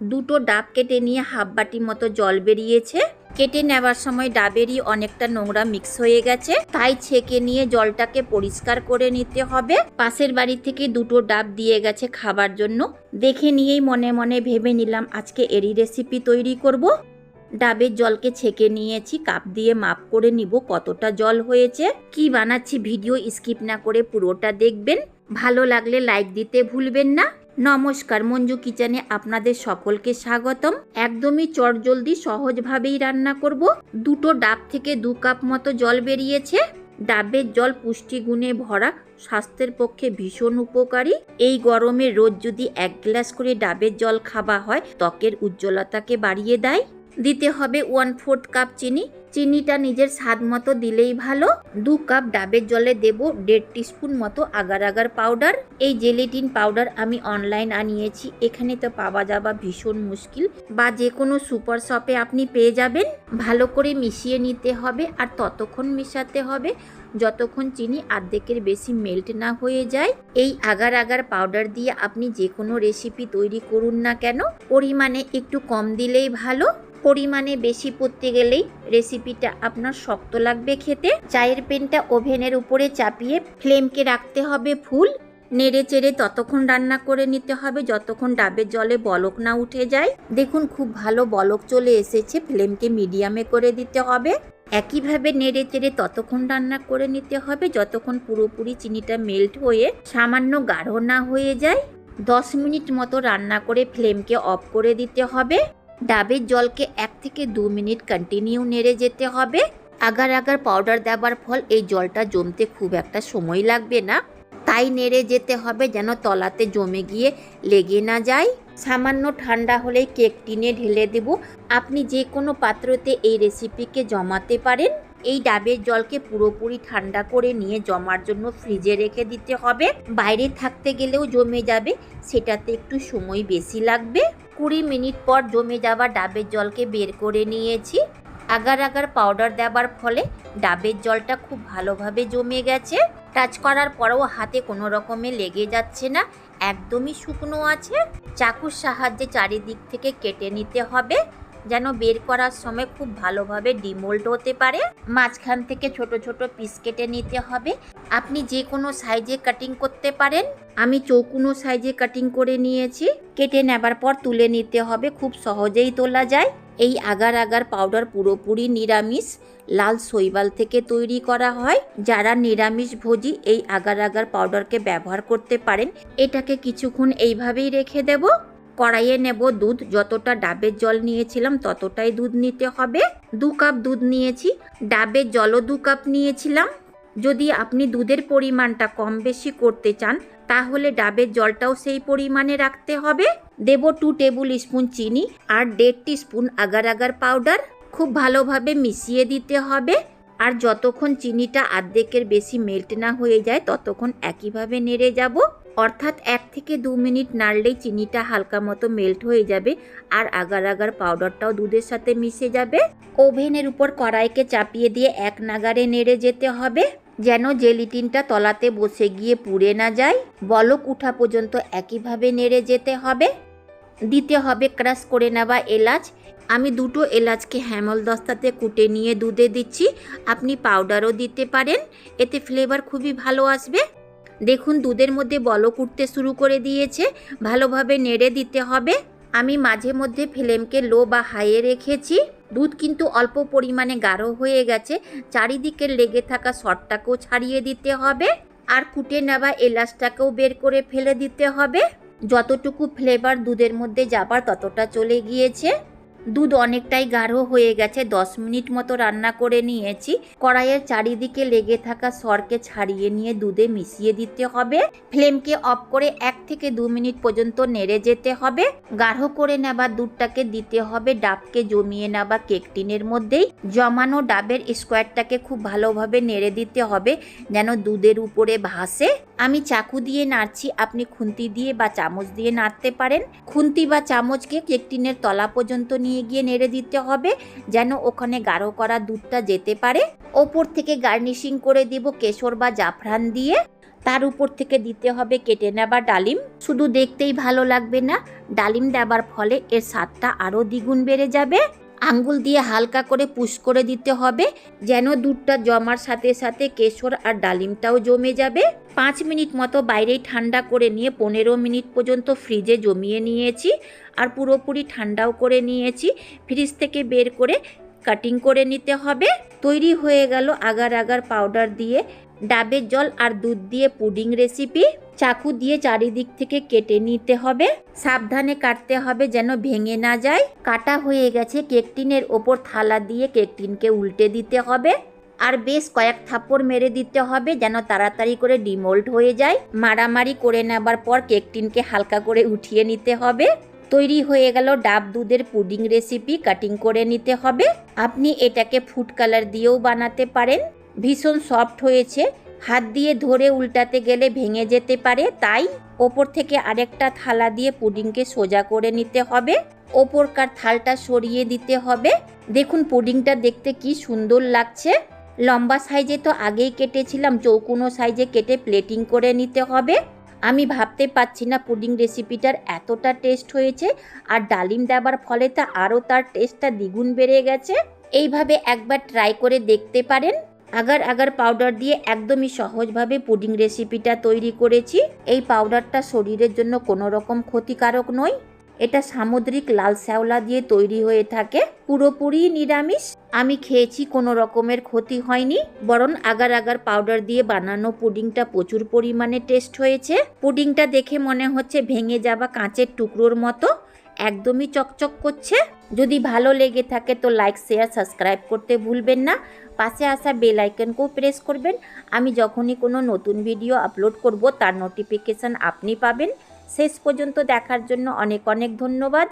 দুটো ডাব কেটে নিয়ে হাফ বাটি মতো জল বেরিয়েছে। কেটে নেওয়ার সময় ডাবেরই অনেকটা নোংরা মিক্স হয়ে গেছে। তাই ছেঁকে নিয়ে জলটাকে পরিষ্কার করে নিতে হবে। পাশের বাড়ি থেকে দুটো ডাব দিয়ে গেছে খাবার জন্য। দেখে নিয়েই মনে মনে ভেবে নিলাম, আজকে এরই রেসিপি তৈরি করব। ডাবের জলকে ছেঁকে নিয়েছি, কাপ দিয়ে মাপ করে নিব কতটা জল হয়েছে। কি বানাচ্ছি ভিডিও স্কিপ না করে পুরোটা দেখবেন। ভালো লাগলে লাইক দিতে ভুলবেন না। নমস্কার মঞ্জু কিচেনে আপনাদের সকলকে স্বাগতম। একদমই চটজলদি সহজভাবেই রান্না করব। দুটো ডাব থেকে দু কাপ মতো জল বেরিয়েছে। ডাবের জল পুষ্টিগুণে ভরা, স্বাস্থ্যের পক্ষে ভীষণ উপকারী। এই গরমে রোজ যদি এক গ্লাস করে ডাবের জল খাওয়া হয়, ত্বকের উজ্জ্বলতাকে বাড়িয়ে দেয়। দিতে হবে ওয়ান ফোর্থ কাপ চিনি। চিনিটা নিজের স্বাদ মতো দিলেই ভালো। দু কাপ ডাবের জলে দেব দেড় টিস্পুন মতো আগার আগার পাউডার এই জেলেটিন পাউডার আমি অনলাইন আনিয়েছি। এখানে তো পাওয়া যাওয়া ভীষণ মুশকিল। বা যে কোনো সুপার শপে আপনি পেয়ে যাবেন। ভালো করে মিশিয়ে নিতে হবে আর ততক্ষণ মেশাতে হবে। যতক্ষণ চিনি আর্ধেকের বেশি মেল্ট না হয়ে যায়। এই আগার আগার পাউডার দিয়ে আপনি যে কোনো রেসিপি তৈরি করুন না কেন। পরিমাণে একটু কম দিলেই ভালো। পরিমাণে বেশি পড়তে গেলেই রেসিপিটা আপনার শক্ত লাগবে খেতে। চায়ের পেনটা ওভেনের উপরে চাপিয়ে ফ্লেমকে রাখতে হবে ফুল। নেড়ে চেড়ে ততক্ষণ রান্না করে নিতে হবে, যতক্ষণ ডাবের জলে বলক না উঠে যায়। দেখুন খুব ভালো বলক চলে এসেছে, ফ্লেমকে মিডিয়ামে করে দিতে হবে। একইভাবে নেড়ে চেড়ে ততক্ষণ রান্না করে নিতে হবে, যতক্ষণ পুরোপুরি চিনিটা মেল্ট হয়ে সামান্য গাঢ় না হয়ে যায়। দশ মিনিট মতো রান্না করে ফ্লেমকে অফ করে দিতে হবে। ডাবের জলকে এক থেকে দু মিনিট কন্টিনিউ নেড়ে যেতে হবে। আগার আগার পাউডার দেওয়ার ফল এই জলটা জমতে খুব একটা সময় লাগবে না। তাই নেড়ে যেতে হবে যেন তলাতে জমে গিয়ে লেগে না যায়। সামান্য ঠান্ডা হলেই কেক টিনে ঢেলে দেব। আপনি যে কোনো পাত্রতে এই রেসিপিকে জমাতে পারেন। এই ডাবের জলকে পুরোপুরি ঠান্ডা করে নিয়ে জমার জন্য ফ্রিজে রেখে দিতে হবে। বাইরে থাকতে গেলেও জমে যাবে, সেটাতে একটু সময় বেশি লাগবে। কুড়ি মিনিট পর জমে যাওয়া ডাবের জলকে বের করে নিয়েছি। আগার আগার পাউডার দেওয়ার ফলে ডাবের জলটা খুব ভালোভাবে জমে গেছে। টাচ করার পরেও হাতে কোনো রকমে লেগে যাচ্ছে না, একদমই শুকনো আছে। চাকুর সাহায্যে চারিদিক থেকে কেটে নিতে হবে। যেন বের করার সময় খুব ভালোভাবে ডিমোল্ড হতে পারে। মাঝখান থেকে ছোট ছোট পিস কেটে নিতে হবে। আপনি যে কোনো সাইজে কাটিং করতে পারেন। আমি চৌকুনো সাইজে কাটিং করে নিয়েছি। কেটে নেবার পর তুলে নিতে হবে। খুব সহজেই তোলা যায়। এই আগার আগার পাউডার পুরোপুরি নিরামিষ। লাল শৈবাল থেকে তৈরি করা হয়। যারা নিরামিষ ভোজি এই আগার আগার পাউডারকে ব্যবহার করতে পারেন, এটাকে কিছুক্ষণ এইভাবেই রেখে দেব। কড়াইয়ে নেব দুধ। যতটা ডাবের জল নিয়েছিলাম ততটাই দুধ নিতে হবে। দু কাপ দুধ নিয়েছি। ডাবের জলও দু কাপ নিয়েছিলাম। যদি আপনি দুধের পরিমাণটা কম বেশি করতে চান, তাহলে ডাবের জলটাও সেই পরিমাণে রাখতে হবে। দেব টু টেবিল স্পুন চিনি আর দেড় স্পুন আগার আগার পাউডার। খুব ভালোভাবে মিশিয়ে দিতে হবে। আর যতক্ষণ চিনিটা আর্ধেকের বেশি মেল্ট না হয়ে যায়, ততক্ষণ একইভাবে নেড়ে যাব। অর্থাৎ এক থেকে দু মিনিট নাড়লেই চিনিটা হালকা মতো মেল্ট হয়ে যাবে আর আগার আগার পাউডারটাও দুধের সাথে মিশে যাবে। ওভেনের উপর কড়াইকে চাপিয়ে দিয়ে এক নাগারে নেড়ে যেতে হবে, যেন জেলিটিনটা তলাতে বসে গিয়ে পুড়ে না যায়। বলক উঠা পর্যন্ত একইভাবে নেড়ে যেতে হবে। দিতে হবে ক্রাশ করে নেওয়া এলাচ। আমি দুটো এলাচকে হ্যামল দস্তাতে কুটে নিয়ে দুধে দিচ্ছি। আপনি পাউডারও দিতে পারেন। এতে ফ্লেভার খুবই ভালো আসবে। দেখুন দুধের মধ্যে বলক উঠতে শুরু করে দিয়েছে, ভালোভাবে নেড়ে দিতে হবে। আমি মাঝে মধ্যে ফ্লেমকে লো বা হাইয়ে রেখেছি। দুধ কিন্তু অল্প পরিমাণে গাঢ় হয়ে গেছে, চারিদিকে লেগে থাকা শটটাকেও ছাড়িয়ে দিতে হবে আর কুটে নেওয়া এলাচটাকেও বের করে ফেলে দিতে হবে। যতটুকু ফ্লেভার দুধের মধ্যে যাবার ততটা চলে গিয়েছে। দুধ অনেকটাই গাঢ় হয়ে গেছে, দশ মিনিট মতো রান্না করে নিয়েছি। কড়াইয়ের চারিদিকে লেগে থাকা সরকে ছাড়িয়ে নিয়ে দুধে মিশিয়ে দিতে হবে। ফ্লেমকে অফ করে এক থেকে দু মিনিট পর্যন্ত নেড়ে যেতে হবে। গাঢ় করে নেওয়া দুধটাকে দিতে হবে ডাবকে জমিয়ে নেওয়া কেক টিনের মধ্যেই। জমানো ডাবের স্কোয়ারটাকে খুব ভালোভাবে নেড়ে দিতে হবে যেন দুধের উপরে ভাসে। আমি চাকু দিয়ে নাড়ছি, আপনি খুন্তি দিয়ে বা চামচ দিয়ে নাড়তে পারেন। খুন্তি বা চামচকে কেক টিনের তলা পর্যন্ত নিয়ে গিয়ে নেড়ে দিতে হবে, যেন ওখানে গাঢ় করা দুধটা যেতে পারে। ওপর থেকে গার্নিশিং করে দিব কেশর বা জাফরান দিয়ে। তার উপর থেকে দিতে হবে কেটে নেওয়া ডালিম। শুধু দেখতেই ভালো লাগবে না, ডালিম দেবার ফলে এর স্বাদটা আরও দ্বিগুণ বেড়ে যাবে। আঙ্গুল দিয়ে হালকা করে পুশ করে দিতে হবে, যেন দুধটা জমার সাথে সাথে কেশর আর ডালিমটাও জমে যাবে। পাঁচ মিনিট মতো বাইরেই ঠান্ডা করে নিয়ে পনেরো মিনিট পর্যন্ত ফ্রিজে জমিয়ে নিয়েছি আর পুরোপুরি ঠান্ডাও করে নিয়েছি। ফ্রিজ থেকে বের করে কাটিং করে নিতে হবে। তৈরি হয়ে গেল আগার আগার পাউডার দিয়ে ডাবের জল আর দুধ দিয়ে পুডিং রেসিপি চাকু দিয়ে চারিদিক থেকে কেটে নিতে হবে। সাবধানে কাটতে হবে যেন ভেঙে না যায়। কাটা হয়ে গেছে কেকটিনের ওপর থালা দিয়ে কেকটিনকে উল্টে দিতে হবে। আর বেশ কয়েক থাপ্পড় মেরে দিতে হবে যেন তাড়াতাড়ি করে ডিমোল্ড হয়ে যায়। মারামারি করে নেবার পর কেকটিনকে হালকা করে উঠিয়ে নিতে হবে। তৈরি হয়ে গেল ডাব দুধের পুডিং রেসিপি কাটিং করে নিতে হবে। আপনি এটাকে ফুড কালার দিয়েও বানাতে পারেন। ভীষণ সফট হয়েছে। হাত দিয়ে ধরে উল্টাতে গেলে ভেঙে যেতে পারে, তাই ওপর থেকে আরেকটা থালা দিয়ে পুডিংকে সোজা করে নিতে হবে। ওপরকার থালটা সরিয়ে দিতে হবে। দেখুন পুডিংটা দেখতে কি সুন্দর লাগছে। লম্বা সাইজে তো আগেই কেটেছিলাম, চৌকুনো সাইজে কেটে প্লেটিং করে নিতে হবে। আমি ভাবতে পারছি না পুডিং রেসিপিটার এতটা টেস্ট হয়েছে, আর ডালিম দেবার ফলে তা আরও তার টেস্টটা দ্বিগুণ বেড়ে গেছে। এইভাবে একবার ট্রাই করে দেখতে পারেন। আগার আগার পাউডার দিয়ে একদমই সহজভাবে পুডিং রেসিপিটা তৈরি করেছি। এই পাউডারটা শরীরের জন্য কোনো রকম ক্ষতিকারক নয়। এটা সামুদ্রিক লাল শ্যাওলা দিয়ে তৈরি হয়ে থাকে। পুরোপুরি নিরামিষ। আমি খেয়েছি, কোনো রকমের ক্ষতি হয়নি। বরং আগার আগার পাউডার দিয়ে বানানো পুডিংটা প্রচুর পরিমাণে টেস্ট হয়েছে। পুডিংটা দেখে মনে হচ্ছে ভেঙে যাওয়া কাঁচের টুকরোর মতো। একদমই চকচক করছে। যদি ভালো লেগে থাকে তো লাইক শেয়ার সাবস্ক্রাইব করতে ভুলবেন না। পাশে আসা বেল আইকনকেও প্রেস করবেন। আমি যখনই কোনো নতুন ভিডিও আপলোড করব, তার নোটিফিকেশান আপনি পাবেন। শেষ পর্যন্ত দেখার জন্য অনেক অনেক ধন্যবাদ।